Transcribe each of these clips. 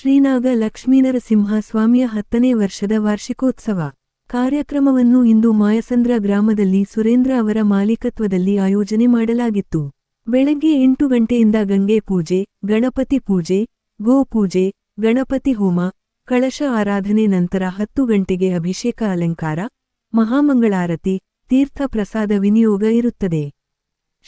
ಶ್ರೀನಾಗ ಲಕ್ಷ್ಮೀನರಸಿಂಹ ಸ್ವಾಮಿಯ ಹತ್ತನೇ ವರ್ಷದ ವಾರ್ಷಿಕೋತ್ಸವ. ಕಾರ್ಯಕ್ರಮವನ್ನು ಇಂದು ಮಾಯಸಂದ್ರ ಗ್ರಾಮದಲ್ಲಿ ಸುರೇಂದ್ರ ಅವರ ಮಾಲೀಕತ್ವದಲ್ಲಿ ಆಯೋಜನೆ ಮಾಡಲಾಗಿತ್ತು. ಬೆಳಗ್ಗೆ ಎಂಟು ಗಂಟೆಯಿಂದ ಗಂಗೆ ಪೂಜೆ, ಗಣಪತಿ ಪೂಜೆ ಗೋಪೂಜೆ ಗಣಪತಿ ಹೋಮ, ಕಳಶ ಆರಾಧನೆ ನಂತರ ಹತ್ತು ಗಂಟೆಗೆ ಅಭಿಷೇಕ ಅಲಂಕಾರ, ಮಹಾಮಂಗಳಾರತಿ, ತೀರ್ಥ ಪ್ರಸಾದ ವಿನಿಯೋಗ ಇರುತ್ತದೆ.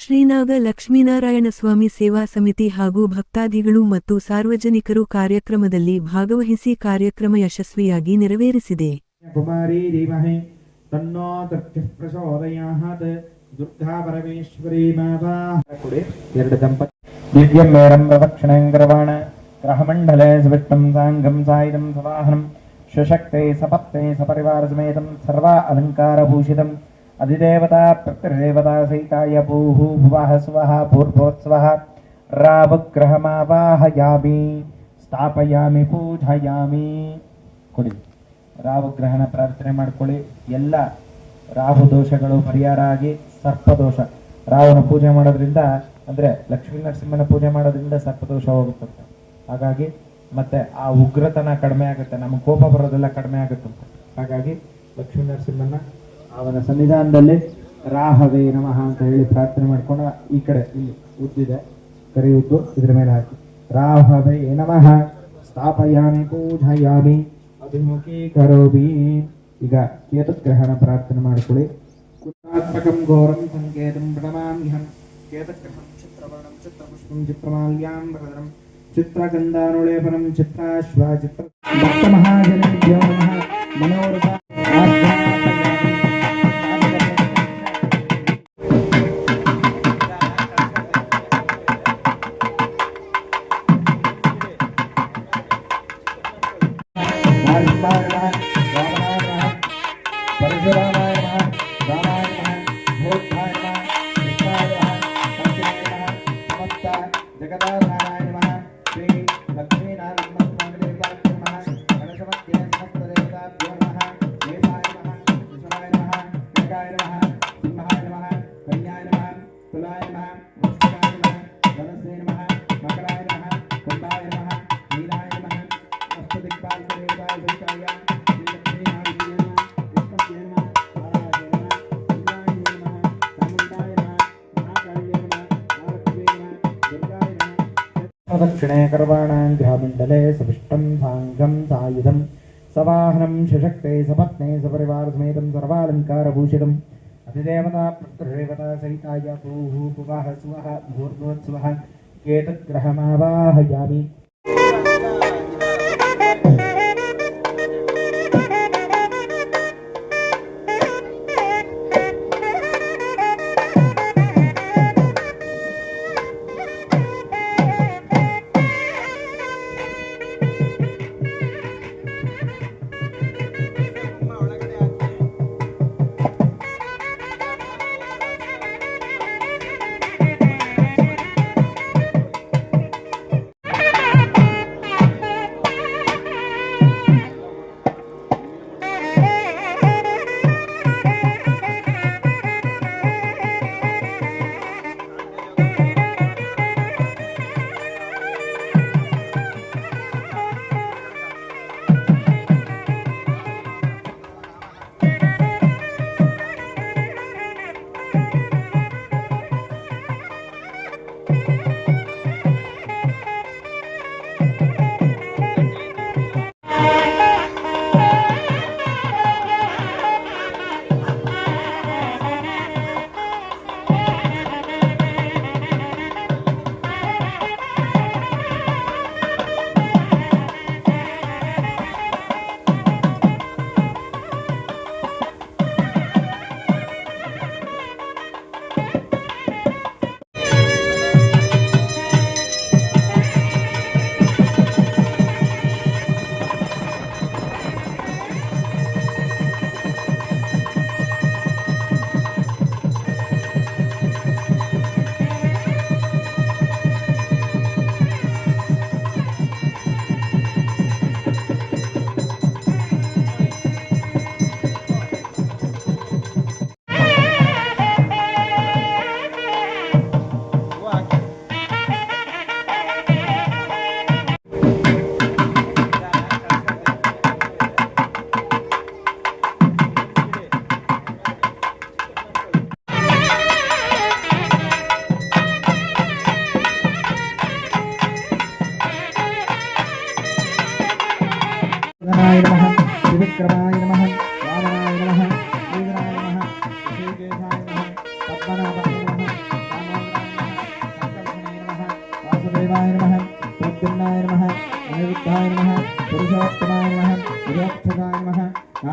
ಶ್ರೀನಾಗ ಲಕ್ಷ್ಮೀನಾರಾಯಣ ಸ್ವಾಮಿ ಸೇವಾ ಸಮಿತಿ ಹಾಗೂ ಭಕ್ತಾದಿಗಳು ಮತ್ತು ಸಾರ್ವಜನಿಕರು ಕಾರ್ಯಕ್ರಮದಲ್ಲಿ ಭಾಗವಹಿಸಿ ಕಾರ್ಯಕ್ರಮ ಯಶಸ್ವಿಯಾಗಿ ನೆರವೇರಿಸಿದೆ. ಕುಮಾರಿ ಧೀಮಹಿ, ತನ್ನೋ ಪ್ರಚೋದಯಾತ್. ದುರ್ಗಾ ಪರಮೇಶ್ವರಿ ಮಾತಾ. ಕೊಡಿ ಎರಡು ದಂಪತಿ. ದಿವ್ಯಂ ಮೇರಂ ಪ್ರದಕ್ಷಿಣಂ ಗರ್ವಾಣ ಗ್ರಹಮಂಡಲೆ ಸಾಂಗಂ ಸಾಯಿದಂ ಸವಾಹನಂ. ಶಶಕ್ತೆ ಸಪತ್ತೆ ಸಪರಿವಾರ ಸಮೇತಂ ಸರ್ವ ಅಲಂಕಾರಭೂಷಿತಂ ಅಧಿದೇವತಾ ಪ್ರತಿರ್ದೇವತಾ ಸಹಿತಾಯ ಭೂಹು ಭುವಃ ಸ್ವಃ ಪೂರ್ವೋತ್ಸವಃ ರಾವಗ್ರಹಮಾವಾಹಯಾಮಿ ಸ್ಥಾಪಯಾಮಿ ಪೂಜಯಾಮಿ ಕೊಡಿ ರಾವಗ್ರಹಣ ಪ್ರಾರ್ಥನೆ ಮಾಡ್ಕೊಳ್ಳಿ. ಎಲ್ಲ ರಾಹು ದೋಷಗಳು ಪರಿಹಾರ ಆಗಿ ಸರ್ಪದೋಷ. ರಾವನ ಪೂಜೆ ಮಾಡೋದ್ರಿಂದ, ಅಂದ್ರೆ ಲಕ್ಷ್ಮೀ ನರಸಿಂಹನ ಪೂಜೆ ಮಾಡೋದ್ರಿಂದ ಸರ್ಪದೋಷ ಹೋಗುತ್ತಂತೆ. ಹಾಗಾಗಿ ಮತ್ತೆ ಆ ಉಗ್ರತನ ಕಡಿಮೆ ಆಗುತ್ತೆ. ನಮ್ಮ ಕೋಪ ಬರೋದೆಲ್ಲ ಕಡಿಮೆ ಆಗುತ್ತಂತೆ. ಹಾಗಾಗಿ ಲಕ್ಷ್ಮೀ ನರಸಿಂಹನ ಅವನ ಸನ್ನಿಧಾನದಲ್ಲಿ ರಾಹವೇ ನಮಃ ಅಂತ ಹೇಳಿ ಪ್ರಾರ್ಥನೆ ಮಾಡ್ಕೊಂಡು ಈ ಕಡೆ ಇಲ್ಲಿ ಉದ್ದಿದೆ, ಕರಿ ಉದ್ದು ಇದ್ರ ಮೇಲೆ ಹಾಕಿ. ರಾಹವೇ ನಮಃ, ಸ್ಥಾಪಯಾಮಿ, ಪೂಜಯಾಮಿ ಅಭಿಮುಖೀಕರೋಮಿ ಈಗ ಕೇತಗ್ರಹಣ ಪ್ರಾರ್ಥನೆ ಮಾಡ್ಕೊಳ್ಳಿ. ಕುಲಾತ್ಮಕಂ ಘೋರಂ ಸಂಕೇತಂ ಪ್ರಣಮಾಮ್ಯಹಂ. ಕೇತಗ್ರಹಂ ಚಿತ್ರವರ್ಣಂ, ಚಿತ್ರಪುಷ್ಪಂ, ಚಿತ್ರಮಾಲ್ಯಾಂ ಭರದರಂ ಚಿತ್ರಗಂಧಾನುಳೇಪನಂ ಚಿತ್ರಾಶ್ವ ಚಿತ್ರ ಭಕ್ತ ಮಹಾಜನೇಭ್ಯೋ ನಮಃ. ಮನೋರಥ ಜಗದಾಧಾರಾಯ ನಮಃ ಶ್ರೀ ಲಕ್ಷ್ಮೀನಾರಾಯಣ ಸ್ವಾಮಿ ದೇವತಾಭ್ಯೋ ನಮಃ ಗಣೇಶಮಧ್ಯೆ ಸಮಸ್ತ ದೇವತಾಭ್ಯೋ ನಮಃ ದೇವಾಯ ನಮಃ ವಿಶ್ವಾಯ ನಮಃ ಏಕಾಯ ನಮಃ ಸಿಂಹಾಯ ನಮಃ ಕನ್ಯಾಯ ನಮಃ ತುಲಾಯ ನಮಃ ಪ್ರದಕ್ಷಿಣೆ ಕರ್ವಾಣಾಂ ಗೃಹಮಂಡಲೆ ಸವಿಷ್ಟಂ ಸಾಂಗಂ ಸಾಯುಧಂ ಸವಾಹನಂ ಶಶಕ್ತೆ ಸಪತ್ನೆ ಸಪರಿವಾರ ಸಮೇತಂ ಸರ್ವಾಲಂಕಾರಭೂಷಿತಂ ಅಧಿದೇವತಾ ಪ್ರತಿದೇವತಾ ಸಹಿತಾಯ ಭೂಹು ಭುವಃ ಸುವಃ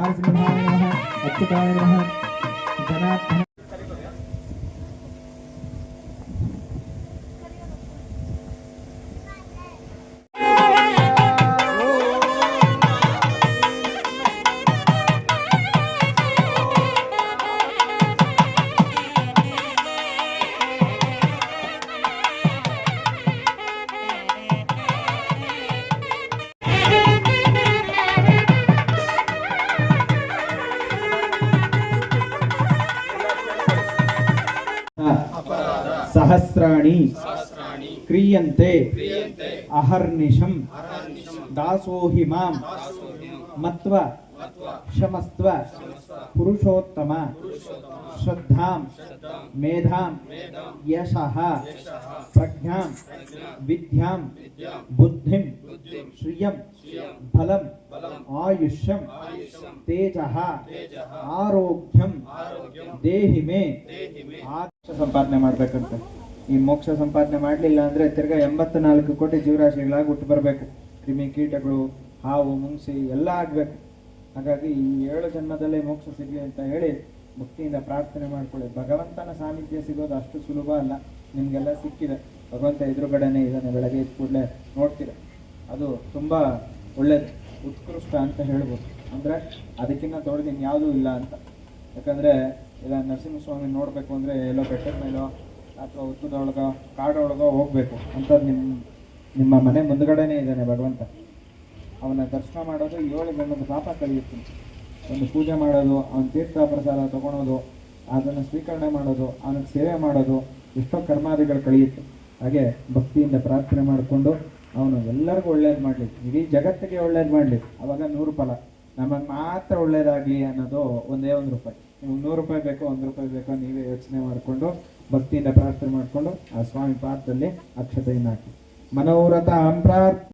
ನಾರಸಿಂಹಾಯ ನಮಃ ಅಚ್ಯುತಾಯ ನಮಃ ಜನಾರ್ದನ सहस्राणी क्रियन्ते अहर्निशं दासो हि माँ मत्व शमस्त्व पुरुषोत्तम श्रद्धां मेधां यशः प्रज्ञां विद्यां बुद्धिं श्रियं फलम् आयुष्यम तेजः आरोग्यम देहि मे ಸಂಪಾದನೆ ಮಾಡ್ಬೇಕಂತ. ಈ ಮೋಕ್ಷ ಸಂಪಾದನೆ ಮಾಡಲಿಲ್ಲ ಅಂದ್ರೆ ತಿರ್ಗಾ ಎಂಬತ್ತು ನಾಲ್ಕು ಕೋಟಿ ಜೀವರಾಶಿಗಳಾಗಿ ಹುಟ್ಟು ಬರಬೇಕು. ಕ್ರಿಮಿ ಕೀಟಗಳು, ಹಾವು ಮುಂಗ್ಸಿ ಎಲ್ಲ ಆಗ್ಬೇಕು. ಹಾಗಾಗಿ ಈ ಏಳು ಜನ್ಮದಲ್ಲೇ ಮೋಕ್ಷ ಸಿಗಲಿ ಅಂತ ಹೇಳಿ ಭಕ್ತಿಯಿಂದ ಪ್ರಾರ್ಥನೆ ಮಾಡ್ಕೊಳ್ಳಿ. ಭಗವಂತನ ಸಾನ್ನಿಧ್ಯ ಸಿಗೋದು ಅಷ್ಟು ಸುಲಭ ಅಲ್ಲ. ನಿಮ್ಗೆಲ್ಲ ಸಿಕ್ಕಿದೆ. ಭಗವಂತ ಎದುರುಗಡೆನೆ ಇದನ್ನು ಬೆಳಗ್ಗೆ ಇದ್ದ ಕೂಡಲೇ ನೋಡ್ತೀರ. ಅದು ತುಂಬಾ ಒಳ್ಳೇದು. ಉತ್ಕೃಷ್ಟ ಅಂತ ಹೇಳ್ಬೋದು. ಅಂದರೆ ಅದಕ್ಕಿಂತ ದೊಡ್ಡದು ಯಾವುದೂ ಇಲ್ಲ ಅಂತ. ಯಾಕಂದ್ರೆ ಇಲ್ಲ, ನರಸಿಂಹಸ್ವಾಮಿ ನೋಡಬೇಕು ಅಂದ್ರೆ ಎಲ್ಲೋ ಬೆಟ್ಟದ ಮೇಲೋ ಅಥವಾ ಉತ್ತದೊಳಗೋ ಕಾಡೊಳಗೋ ಹೋಗಬೇಕು ಅಂತ ನಿಮ್ಮ ನಿಮ್ಮ ಮನೆ ಮುಂದ್ಗಡೆನೆ ಇದ್ದಾನೆ ಭಗವಂತ. ಅವನ ದರ್ಶನ ಮಾಡೋದು ಏಳು ಜನ್ಮದ ಪಾಪ ಕಳೆಯುತ್ತೆ. ಒಂದು ಪೂಜೆ ಮಾಡೋದು, ಅವನ ತೀರ್ಥ ಪ್ರಸಾದ ತಗೊಳೋದು, ಅದನ್ನು ಸ್ವೀಕರಣೆ ಮಾಡೋದು ಅವನಿಗೆ ಸೇವೆ ಮಾಡೋದು, ಎಷ್ಟೋ ಕರ್ಮಾದಿಗಳು ಕಳೆಯುತ್ತೆ. ಹಾಗೆ ಭಕ್ತಿಯಿಂದ ಪ್ರಾರ್ಥನೆ ಮಾಡಿಕೊಂಡು ಅವನು ಎಲ್ಲರಿಗೂ ಒಳ್ಳೇದು ಮಾಡಲಿ ಇಡೀ ಜಗತ್ತಿಗೆ ಒಳ್ಳೇದು ಮಾಡಲಿ ಅವಾಗ ನೂರು ಫಲ. ನಮಗೆ ಮಾತ್ರ ಒಳ್ಳೇದಾಗಲಿ ಅನ್ನೋದು ಒಂದೇ ಒಂದು ರೂಪಾಯಿ. ನೂರು ರೂಪಾಯಿ ಬೇಕೋ, ಒಂದು ರೂಪಾಯಿ ಬೇಕೋ ನೀವೇ ಯೋಚನೆ ಮಾಡಿಕೊಂಡು, ಭಕ್ತಿಯಿಂದ ಪ್ರಾರ್ಥನೆ ಮಾಡಿಕೊಂಡು, ಆ ಸ್ವಾಮಿ ಪಾದದಲ್ಲಿ ಅಕ್ಷತೆಯನ್ನು ಹಾಕಿ. ಮನೋರಥ ಪ್ರಾರ್ಥನೆ